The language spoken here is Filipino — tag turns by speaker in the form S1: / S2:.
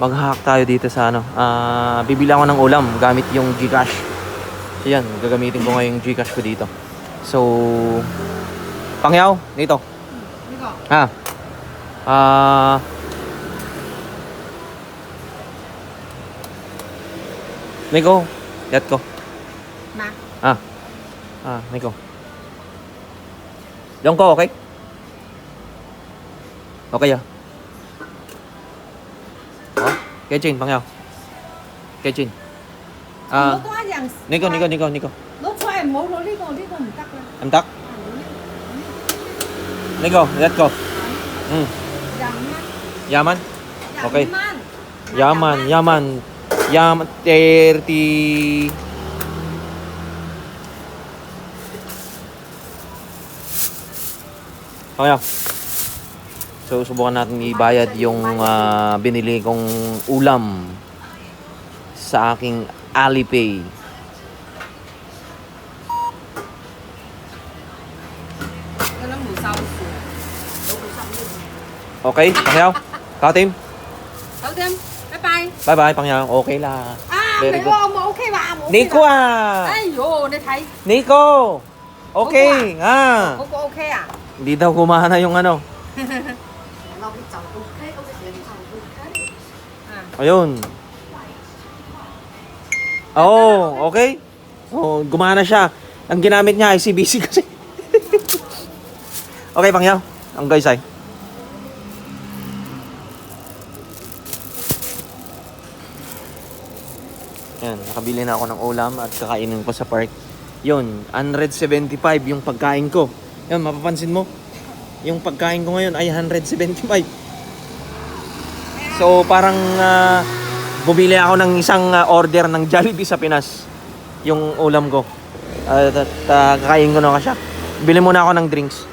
S1: mag-hack tayo dito sa ano. Ah, bibili ako ng ulam gamit yung GCash. So yan, gagamitin ko ngayon yung GCash ko dito. So, Pangyaw, dito.
S2: Niko.
S1: Ha. Ah. Nico, yat ko.
S2: Ma.
S1: Ah. Ah, Nico. Yung ko, okay? Okay ah.
S2: 깨진
S1: 방향 깨진 à
S2: nè con nè con nè con nè con nó em mẫu nó đi
S1: con em tắt. Nè let
S2: go. Ừ.
S1: Yaman
S2: ok.
S1: Yaman Yaman Yaman thirty không So, subukan natin ibayad yung uh, binili kong ulam sa aking Alipay. Okay, Pangyaw. Katim.
S2: Katim.
S1: Bye-bye. Bye-bye, Pangyaw. Okay la.
S2: Ah,
S1: Very good.
S2: Mo, okay ba? Okay
S1: Nico ah.
S2: Ayo.
S1: Nico. Okay, ah.
S2: Okay, okay ah.
S1: Hindi daw kumana yung ano. Ayun. Oh, okay. Oh, gumana siya. Ang ginamit niya ICBC kasi. okay, pangyaw. Ang guys ay. Yan, nakabili na ako ng ulam at kakainin ko sa park. Yun, 175 yung pagkain ko. Yan, mapapansin mo. Yung pagkain ko ngayon ay 175. So parang ah, bumili ako ng isang ah, order ng Jollibee sa Pinas. Yung ulam ko. At at, ah, kakain ko na siya. Bili muna ako ng drinks.